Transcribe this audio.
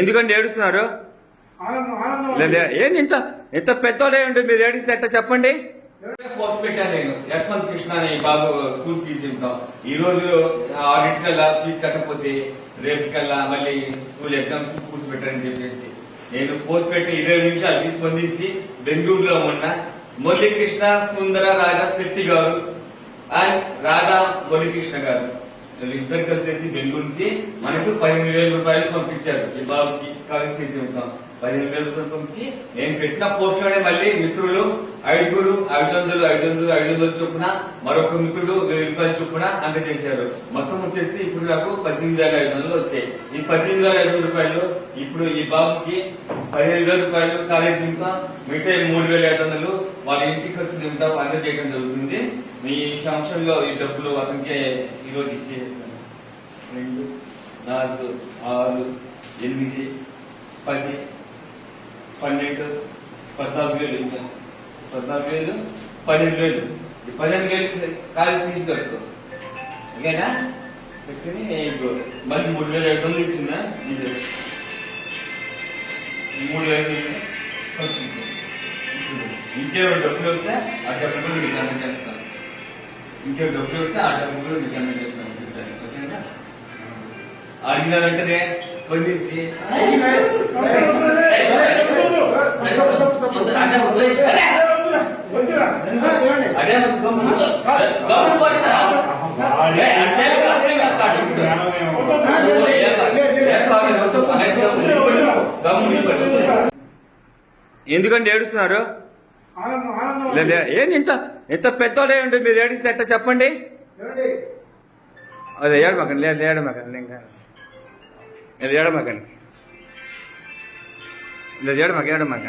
ఎందుకంటే ఏడుస్తున్నారు? ఏంది ఇంత? ఇంత పెద్దోడే ఉంటే మీరు ఏడిస్తే ఎట్ట చెప్పండి? పోస్ట్ పెట్టాను నేను. యశ్వంత్ కృష్ణ అని బాబు స్కూల్ ఫీజు చెప్తాం ఈ రోజు ఆడిట్ కల్లా ఫీజు కట్టకపోతే రేపు కల్లా మళ్ళీ స్కూల్ ఎగ్జామ్స్ కూర్చో పెట్టారని చెప్పేసి. నేను పోస్ట్ పెట్టి ఇరవై నిమిషాలు స్పందించి బెంగళూరులో ఉన్న మురళీకృష్ణ సుందర రాజా శెట్టి గారు అండ్ రాధా మురళీకృష్ణ గారు. ఇద్దరు కలిసేసి బెంగళూరు నుంచి మనకు పదిహేను వేల రూపాయలు పంపించారు. ఈ బాబుకి కాలేజ్ ఫీజు పదిహేను వేల రూపాయలు పంపించి నేను పెట్టిన పోస్ట్లోనే మళ్ళీ మిత్రులు ఐదుగురు ఐదు వందలు ఐదు వందలు ఐదు వందలు చొప్పున మరొక మిత్రుడు వెయ్యి రూపాయలు చొప్పున అందజేశారు మొత్తం వచ్చేసి ఇప్పుడు నాకు పద్దెనిమిది వేల ఐదు వందలు వచ్చాయి. ఈ పద్దెనిమిది వేల ఐదు వందల రూపాయలు ఇప్పుడు ఈ బాబుకి పదిహేను వేల రూపాయలు కాలేజ్ నిమిషం మిగతా మూడు వేల ఐదు వందలు వాళ్ళ ఇంటి ఖర్చు నిమిషం అందజేయడం జరుగుతుంది. మీ సంవత్సరంలో ఈ డబ్బులు అతనికి ఈ రోజు ఇచ్చేస్తాను. రెండు నాలుగు ఆరు ఎనిమిది పది పన్నెండు పద్నాలుగు వేలు ఇంకా పద్నాలుగు వేలు పదిహేను వేలు ఈ పన్నెండు వేలు కాలేజ్ ఫీజు కట్టు ఓకేనా పెట్టుకుని మళ్ళీ మూడు వేల ఐదు వందలు ఇచ్చిందా ఇది మూడు వేల ఐదు వందలు ఖర్చు ఇంకో. ఇంకేమైనా డబ్బులు వస్తే ఆ డబ్బులు మీకు అందజేస్తాను ఇంకే డబ్బులు వస్తే ఆ డబ్బులు మీకు అందజేస్తాను ఓకేనా అడిగినారంటేనే వెంటనే అంటే అదే ఎందుకంటే ఏడుస్తున్నారు? ఆనందం లేదా ఏంది ఇంత ఇంత పెద్దోడే ఉంటే మీరు ఏడిస్తే ఎట్ట చెప్పండి? అదే ఏడమకండి లేదు ఏడమకండి ఇంకా లేదు ఏడమాకండి. లేదు ఏడమక ఏడమాక.